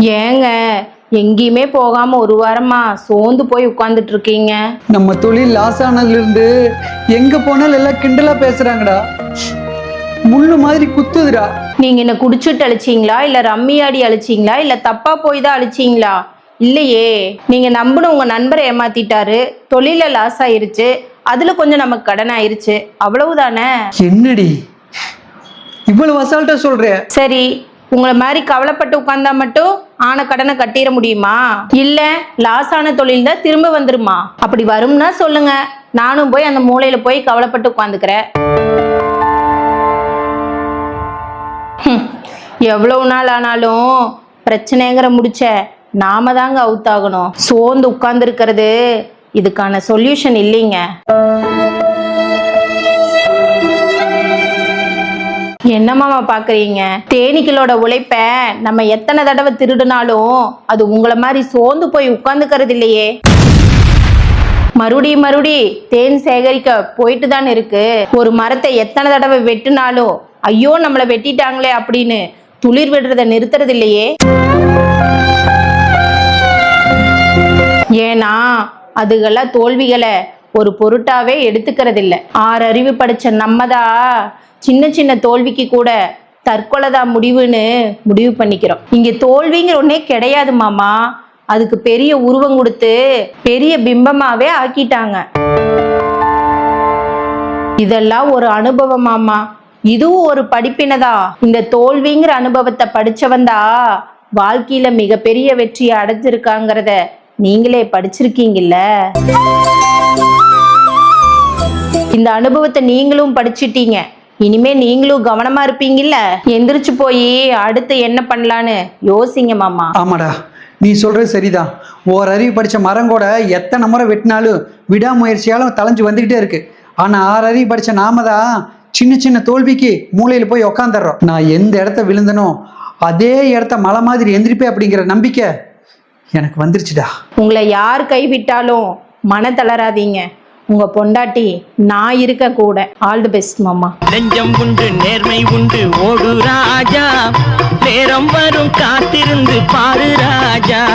ஏங்க எங்கேயுமே போகாம ஒரு வாரமா சோர்ந்து போய் உட்கார்ந்துட்டு இருக்கீங்க நம்ம தொழில் லாஸ் ஆனதுல இருந்து எங்க போனாலும் எல்லாம் கிண்டலா பேசுறாங்கடா. முள்ளு மாதிரி குத்துதுடா. நீங்க என்ன குடிச்சிட்டு அழிச்சீங்களா? இல்ல ரம்மி ஆடி அழிச்சீங்களா? இல்ல தப்பா போய் தான் அழிச்சீங்களா? இல்லையே. நீங்க நம்பின உங்க நண்பரை ஏமாத்திட்டாரு. தொழில லாஸ் ஆயிருச்சு அதுல கொஞ்சம் நமக்கு கடன் ஆயிருச்சு அவ்வளவுதானே? என்னடி? இவ்வளவு அசால்ட்டா சொல்ற? சரி உங்களை மாதிரி கவலைப்பட்டு உட்கார்ந்தா மட்டும் ஆன கடனை கட்டிட முடியுமா? இல்ல லாஸ் ஆன தொழில் தான் திரும்ப வந்துருமா? அப்படி வரும்னா சொல்லுங்க. நானும் போய் அந்த மூலையில போய் கவலைப்பட்டு உட்காந்துக்கிறேன். எவ்வளவு நாள் ஆனாலும் பிரச்சனைங்கிற முடிச்ச நாம தாங்க அவுத்தாகணும். சோர்ந்து சோர்ந்து உட்கார்ந்துருக்கிறது. இதுக்கான சொல்யூஷன் இல்லைங்க. என்னமாமா பாக்குறீங்க? தேனீக்களோட உழைப்ப நம்ம எத்தனை தடவை திருடினாலும் அது உங்களை மாதிரி சோர்ந்து போய் உட்காந்துக்கிறது இல்லையே. மறுபடியும் மறுபடி தேன் சேகரிக்க போயிட்டு தான் இருக்கு. ஒரு மரத்தை எத்தனை தடவை வெட்டினாலும் ஐயோ நம்மளை வெட்டிட்டாங்களே அப்படின்னு துளிர் விடுறத நிறுத்துறது இல்லையே. ஏன்னா அதுகெல்லாம் தோல்விகளை ஒரு பொருட்டாவே எடுத்துக்கிறது ஆறறிவு ஆறு அறிவு படிச்ச நம்மதா. சின்ன சின்ன தோல்விக்கு கூட தற்கொலை தான் முடிவுன்னு முடிவு பண்ணிக்கிறோம். இங்க தோல்விங்கிற ஒன்னே கிடையாது மாமா. அதுக்கு பெரிய உருவம் கொடுத்து பெரிய பிம்பமாவே ஆக்கிட்டாங்க. இதெல்லாம் ஒரு அனுபவமாமா இதுவும் ஒரு படிப்பினதா. இந்த தோல்விங்கிற அனுபவத்தை படிச்சவந்தா வாழ்க்கையில மிகப்பெரிய வெற்றியை அடைஞ்சிருக்காங்கிறத நீங்களே படிச்சிருக்கீங்கல்ல. இந்த அனுபவத்தை நீங்களும் படிச்சிட்டீங்க. இனிமே நீங்களும் கவனமா இருப்பீங்கல்ல? எந்திரிச்சு போய் அடுத்து என்ன பண்ணலான்னு யோசிங்க மாமா. ஆமாடா. நீ சொல்றது சரிதான். ஓர் அறிவு படிச்ச மரம் கூட எத்தனை முறை வெட்டினாலும் விடாமுயற்சியாலும் தலைஞ்சு வந்துகிட்டே இருக்கு. ஆனா ஆறு அறிவு படிச்ச நாம தான் சின்ன சின்ன தோல்விக்கு மூலையில போய் உக்காந்துடுறோம். நான் எந்த இடத்த விழுந்தனோ அதே இடத்த மலை மாதிரி எந்திரிப்பே அப்படிங்கிற நம்பிக்கை எனக்கு வந்துருச்சுடா. உங்களை யார் கைவிட்டாலும் மன தளராதீங்க. உங்க பொண்டாட்டி நான் இருக்க கூட. ஆல் தி பெஸ்ட் மாமா. நெஞ்சம் உண்டு நேர்மை உண்டு ஓடு ராஜா. நேரம் வரும் காத்திருந்து பாரு ராஜா.